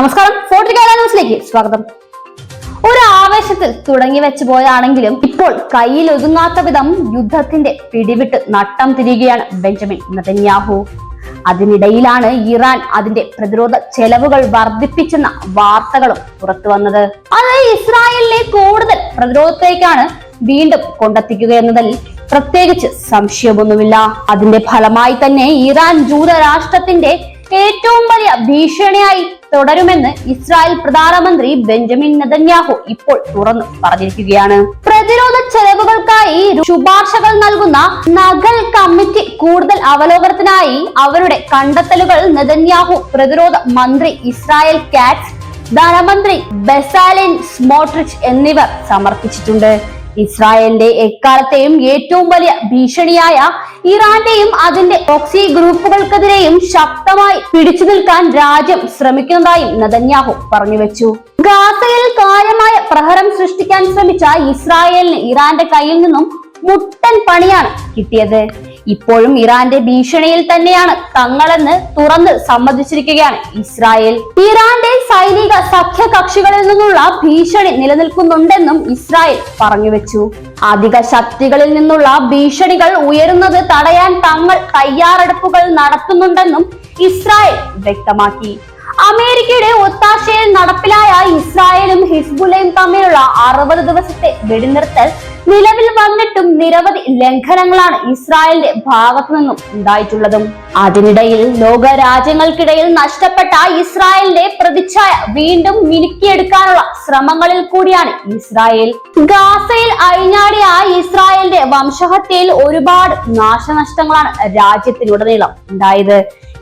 നമസ്കാരം. ന്യൂസിലേക്ക് സ്വാഗതം. ഒരു ആവേശത്തിൽ തുടങ്ങി വെച്ചു പോയാണെങ്കിലും ഇപ്പോൾ കയ്യിൽ ഒതുങ്ങാത്ത വിധം യുദ്ധത്തിന്റെ പിടിവിട്ട് നട്ടം തിരിയുകയാണ് ബെഞ്ചമിൻ നതന്യാഹു. അതിനിടയിലാണ് ഇറാൻ അതിന്റെ പ്രതിരോധ ചെലവുകൾ വർദ്ധിപ്പിച്ചെന്ന വാർത്തകളും പുറത്തു വന്നത്. അത് ഇസ്രായേലിനെ കൂടുതൽ പ്രതിരോധത്തേക്കാണ് വീണ്ടും കൊണ്ടെത്തിക്കുക എന്നതിൽ പ്രത്യേകിച്ച് സംശയമൊന്നുമില്ല. അതിന്റെ ഫലമായി തന്നെ ഇറാൻ ജൂതരാഷ്ട്രത്തിന്റെ ഏറ്റവും വലിയ ഭീഷണിയായി തുടരുമെന്ന് ഇസ്രായേൽ പ്രധാനമന്ത്രി ബെഞ്ചമിൻ നെതന്യാഹു ഇപ്പോൾ തുറന്നു പറഞ്ഞിരിക്കുകയാണ്. പ്രതിരോധ ചെലവുകൾക്കായി ശുപാർശകൾ നൽകുന്ന നഗൽ കമ്മിറ്റി കൂടുതൽ അവലോകനത്തിനായി അവരുടെ കണ്ടെത്തലുകൾ നെതന്യാഹു പ്രതിരോധ മന്ത്രി ഇസ്രായേൽ കാറ്റ്സ് ധനമന്ത്രി ബെസാലിൻ സ്മോട്രിച്ച് എന്നിവർ സമർപ്പിച്ചിട്ടുണ്ട്. ഇസ്രായേലിന്റെ എക്കാലത്തെയും ഏറ്റവും വലിയ ഭീഷണിയായ ഇറാന്റെയും അതിന്റെ ഓക്സി ഗ്രൂപ്പുകൾക്കെതിരെയും ശക്തമായി പിടിച്ചു നിൽക്കാൻ രാജ്യം ശ്രമിക്കുന്നതായി നദന്യാഹു പറഞ്ഞു വെച്ചു ഗാസയിൽ കാര്യമായ പ്രഹരം സൃഷ്ടിക്കാൻ ശ്രമിച്ച ഇസ്രായേലിന് ഇറാന്റെ കയ്യിൽ നിന്നും മുട്ടൻ പണിയാണ് കിട്ടിയത്. ഇപ്പോഴും ഇറാന്റെ ഭീഷണിയിൽ തന്നെയാണ് തങ്ങളെന്ന് തുറന്ന് സമ്മതിച്ചിരിക്കുകയാണ് ഇസ്രായേൽ. ഇറാന്റെ സൈനിക സഖ്യ കക്ഷികളിൽ നിന്നുള്ള ഭീഷണി നിലനിൽക്കുന്നുണ്ടെന്നും ഇസ്രായേൽ പറഞ്ഞു വെച്ചു അധിക ശക്തികളിൽ നിന്നുള്ള ഭീഷണികൾ ഉയരുന്നത് തടയാൻ തങ്ങൾ തയ്യാറെടുപ്പുകൾ നടത്തുന്നുണ്ടെന്നും ഇസ്രായേൽ വ്യക്തമാക്കി. അമേരിക്കയുടെ ഒത്താശയിൽ നടപ്പിലായ ഇസ്രായേലും ഹിസ്ബുലയും തമ്മിലുള്ള അറുപത് ദിവസത്തെ വെടിനിർത്തൽ നിലവിൽ വന്നിട്ടും നിരവധി ലംഘനങ്ങളാണ് ഇസ്രായേലിന്റെ ഭാഗത്തു നിന്നും ഉണ്ടായിട്ടുള്ളതും. അതിനിടയിൽ ലോക രാജ്യങ്ങൾക്കിടയിൽ നഷ്ടപ്പെട്ട ഇസ്രായേലിന്റെ പ്രതിച്ഛായ വീണ്ടും മിനുക്കിയെടുക്കാനുള്ള ശ്രമങ്ങളിൽ കൂടിയാണ് ഇസ്രായേൽ. ഗാസയിൽ അഴിഞ്ഞാടിയ ഇസ്രായേലിന്റെ വംശഹത്യയിൽ ഒരുപാട് നാശനഷ്ടങ്ങളാണ് രാജ്യത്തിനുടനീളം ഉണ്ടായത്.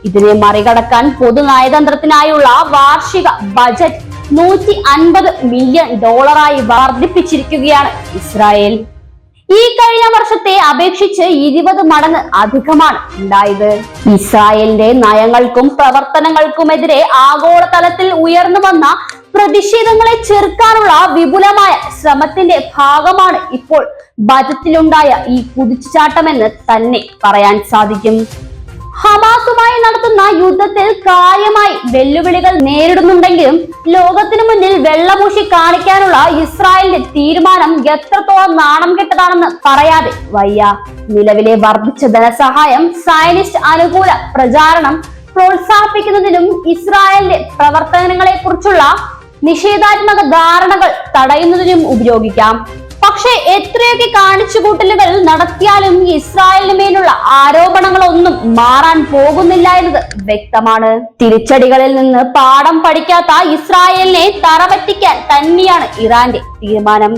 ഇതിനെ മറികടക്കാൻ പൊതു നയതന്ത്രത്തിനായുള്ള വാർഷിക ബജറ്റ് നൂറ്റി അൻപത് മില്യൺ ഡോളറായി വർദ്ധിപ്പിച്ചിരിക്കുകയാണ് ഇസ്രായേൽ. ഈ കഴിഞ്ഞ വർഷത്തെ അപേക്ഷിച്ച് ഇരുപത് മടങ്ങ് അധികമാണ് ഉണ്ടായത്. ഇസ്രായേലിന്റെ നയങ്ങൾക്കും പ്രവർത്തനങ്ങൾക്കുമെതിരെ ആഗോളതലത്തിൽ ഉയർന്നു വന്ന പ്രതിഷേധങ്ങളെ ചെറുക്കാനുള്ള വിപുലമായ ശ്രമത്തിന്റെ ഭാഗമാണ് ഇപ്പോൾ ബജറ്റിലുണ്ടായ ഈ കുതിച്ചുചാട്ടമെന്ന് തന്നെ പറയാൻ സാധിക്കും. ഹമാസുമായി നടത്തുന്ന യുദ്ധത്തിൽ കാര്യമായി വെല്ലുവിളികൾ നേരിടുന്നുണ്ടെങ്കിലും ലോകത്തിനു മുന്നിൽ വെള്ളമൂശി കാണിക്കാനുള്ള ഇസ്രായേലിന്റെ തീരുമാനം എത്രത്തോളം നാണം കെട്ടതാണെന്ന് പറയാതെ വയ്യ. നിലവിലെ വർദ്ധിച്ച ധനസഹായം സയനിസ്റ്റ് അനുകൂല പ്രചാരണം പ്രോത്സാഹിപ്പിക്കുന്നതിനും ഇസ്രായേലിന്റെ പ്രവർത്തനങ്ങളെ കുറിച്ചുള്ള നിഷേധാത്മക ധാരണകൾ തടയുന്നതിനും ഉപയോഗിക്കാം. പക്ഷേ എത്രയൊക്കെ കാണിച്ചുകൂട്ടലുകൾ നടത്തിയാലും ഇസ്രായേലിന് മേലുള്ള ആരോപണങ്ങളൊന്നും മാറാൻ പോകുന്നില്ല എന്നത് വ്യക്തമാണ്. തിരിച്ചടികളിൽ നിന്ന് പാഠം പഠിക്കാത്ത ഇസ്രായേലിനെ തറപറ്റിക്കാൻ തന്നെയാണ് ഇറാന്റെ തീരുമാനം.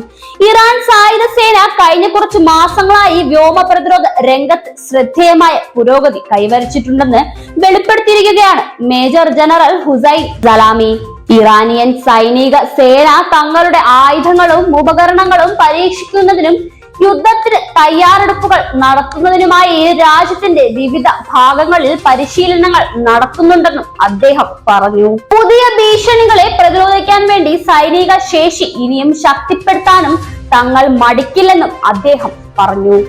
ഇറാൻ സായുധ സേന കഴിഞ്ഞ കുറച്ച് മാസങ്ങളായി വ്യോമ പ്രതിരോധ രംഗത്ത് ശ്രദ്ധേയമായ പുരോഗതി കൈവരിച്ചിട്ടുണ്ടെന്ന് വെളിപ്പെടുത്തിയിരിക്കുകയാണ് major general Hussein Salami. Iranian സൈനിക സേന തങ്ങളുടെ ആയുധങ്ങളും ഉപകരണങ്ങളും പരീക്ഷിക്കുന്നതിനും യുദ്ധത്തിന് തയ്യാറെടുപ്പുകൾ നടത്തുന്നതിനുമായി രാജ്യത്തിന്റെ വിവിധ ഭാഗങ്ങളിൽ പരിശീലനങ്ങൾ നടത്തുന്നുണ്ടെന്നും അദ്ദേഹം പറഞ്ഞു. പുതിയ ഭീഷണികളെ പ്രതിരോധിക്കാൻ വേണ്ടി സൈനിക ശേഷി ഇനിയും ശക്തിപ്പെടുത്താനും തങ്ങൾ മടിക്കില്ലെന്നും അദ്ദേഹം പറഞ്ഞു.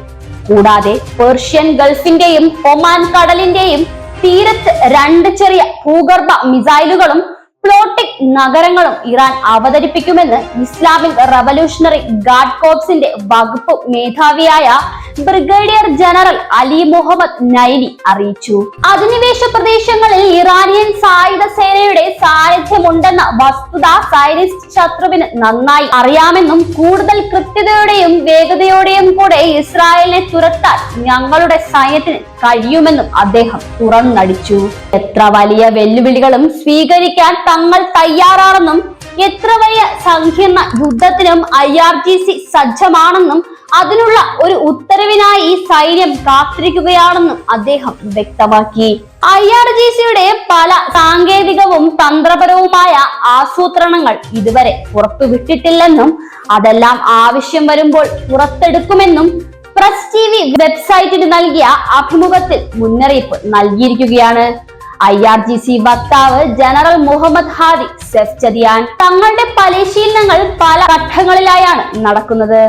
കൂടാതെ പേർഷ്യൻ ഗൾഫിന്റെയും ഒമാൻ കടലിന്റെയും തീരത്ത് രണ്ട് ചെറിയ ഭൂഗർഭ മിസൈലുകളും ഫ്ലോട്ടിക് നഗരങ്ങളും ഇറാൻ അവതരിപ്പിക്കുമെന്ന് ഇസ്ലാമിക് റവല്യൂഷണറി ഗാർഡ് കോപ്സിന്റെ വകുപ്പ് മേധാവിയായ brigadier general Ali Mohammad Naini അറിയിച്ചു. അധിനിവേശ പ്രദേശങ്ങളിൽ ഇറാനിയൻ സായുധ സേനയുടെ സാന്നിധ്യമുണ്ടെന്ന വസ്തുത സൈനിസ്റ്റ് ശത്രുവിന് നന്നായി അറിയാമെന്നും കൂടുതൽ കൃത്യതയോടെയും വേഗതയോടെയും കൂടെ ഇസ്രായേലിനെ തുരത്താൻ ഞങ്ങളുടെ സൈന്യത്തിന് കഴിയുമെന്നും അദ്ദേഹം തുറന്നടിച്ചു. എത്ര വലിയ വെല്ലുവിളികളും സ്വീകരിക്കാൻ തങ്ങൾ തയ്യാറാണെന്നും എത്ര വലിയ സങ്കീർണ യുദ്ധത്തിനും ഐ ആർ ജി സി സജ്ജമാണെന്നും അതിനുള്ള ഒരു ഉത്തരവിനായി സൈന്യം കാത്തിരിക്കുകയാണെന്നും അദ്ദേഹം വ്യക്തമാക്കി. ഐ ആർ ജി സിയുടെ പല സാങ്കേതികവും തന്ത്രപരവുമായ ആസൂത്രണങ്ങൾ ഇതുവരെ പുറത്തുവിട്ടിട്ടില്ലെന്നും അതെല്ലാം ആവശ്യം വരുമ്പോൾ പുറത്തെടുക്കുമെന്നും പ്രസ് ടി വി വെബ്സൈറ്റിന് നൽകിയ അഭിമുഖത്തിൽ മുന്നറിയിപ്പ് നൽകിയിരിക്കുകയാണ്. ഐ ആർ ജി സി വക്താവ് ജനറൽ മുഹമ്മദ് ഹാദി സെഫ്ചദിയാൻ തങ്ങളുടെ പരിശീലനങ്ങൾ പല ഘട്ടങ്ങളിലായാണ് നടക്കുന്നത്.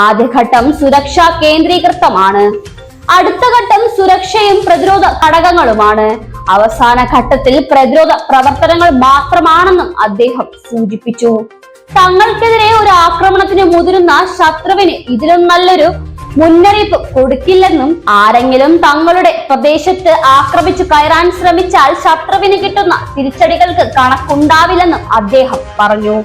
ആദ്യഘട്ടം സുരക്ഷാ കേന്ദ്രീകൃതമാണ്. അടുത്ത ഘട്ടം സുരക്ഷയും പ്രതിരോധ ഘടകങ്ങളുമാണ്. അവസാന ഘട്ടത്തിൽ പ്രതിരോധ പ്രവർത്തനങ്ങൾ മാത്രമാണെന്നും അദ്ദേഹം സൂചിപ്പിച്ചു. തങ്ങൾക്കെതിരെ ഒരു ആക്രമണത്തിന് മുതിരുന്ന ശത്രുവിന് ഇതിലും നല്ലൊരു മുന്നറിയിപ്പ് കൊടുക്കില്ലെന്നും ആരെങ്കിലും തങ്ങളുടെ പ്രദേശത്ത് ആക്രമിച്ചു കയറാൻ ശ്രമിച്ചാൽ ശത്രുവിന് കിട്ടുന്ന തിരിച്ചടികൾക്ക് കണക്കുണ്ടാവില്ലെന്നും അദ്ദേഹം പറഞ്ഞു.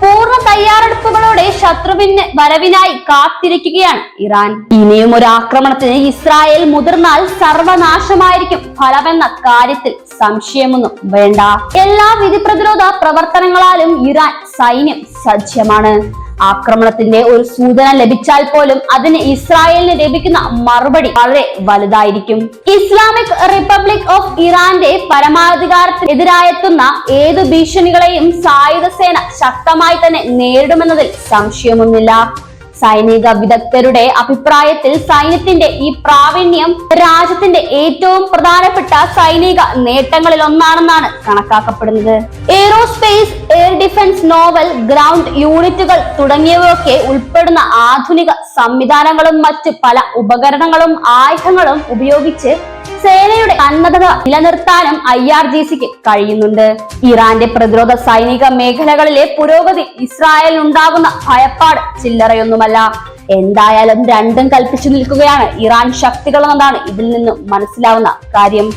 പൂർണ തയ്യാറെടുപ്പുകളോടെ ശത്രുവിന് വരവിനായി കാത്തിരിക്കുകയാണ് ഇറാൻ. ഇനിയും ഒരു ആക്രമണത്തിന് ഇസ്രായേൽ മുതിർന്നാൽ സർവനാശമായിരിക്കും ഫലമെന്ന കാര്യത്തിൽ സംശയമൊന്നും വേണ്ട. എല്ലാ വിധി പ്രതിരോധ പ്രവർത്തനങ്ങളാലും ഇറാൻ സൈന്യം സജ്ജമാണ്. ആക്രമണത്തിന്റെ ഒരു സൂചന ലഭിച്ചാൽ പോലും അതിന് ഇസ്രായേലിന് ലഭിക്കുന്ന മറുപടി വളരെ വലുതായിരിക്കും. ഇസ്ലാമിക് റിപ്പബ്ലിക് ഓഫ് ഇറാന്റെ പരമാധികാരത്തിനെതിരായെത്തുന്ന ഏതു ഭീഷണികളെയും സായുധ സേന ശക്തമായി തന്നെ നേരിടുമെന്നതിൽ സംശയമൊന്നുമില്ല. സൈനിക വിദഗ്ധരുടെ അഭിപ്രായത്തിൽ സൈന്യത്തിന്റെ ഈ പ്രാവീണ്യം രാജ്യത്തിന്റെ ഏറ്റവും പ്രധാനപ്പെട്ട സൈനിക നേട്ടങ്ങളിൽ ഒന്നാണെന്നാണ് കണക്കാക്കപ്പെടുന്നത്. എയ്റോസ്പേസ് എയർ നോവൽ ഗ്രൗണ്ട് യൂണിറ്റുകൾ തുടങ്ങിയവയൊക്കെ ഉൾപ്പെടുന്ന ആധുനിക സംവിധാനങ്ങളും മറ്റ് പല ഉപകരണങ്ങളും ആയുധങ്ങളും ഉപയോഗിച്ച് സേനയുടെ സന്നദ്ധത നിലനിർത്താനും ഐ ആർ ജി സിക്ക് കഴിയുന്നുണ്ട്. ഇറാന്റെ പ്രതിരോധ സൈനിക മേഖലകളിലെ പുരോഗതി ഇസ്രായേലിനുണ്ടാകുന്ന ഭയപ്പാട് ചില്ലറയൊന്നുമല്ല. എന്തായാലും രണ്ടും കൽപ്പിച്ചു നിൽക്കുകയാണ് ഇറാൻ ശക്തികളെന്നതാണ് ഇതിൽ നിന്നും മനസ്സിലാവുന്ന കാര്യം.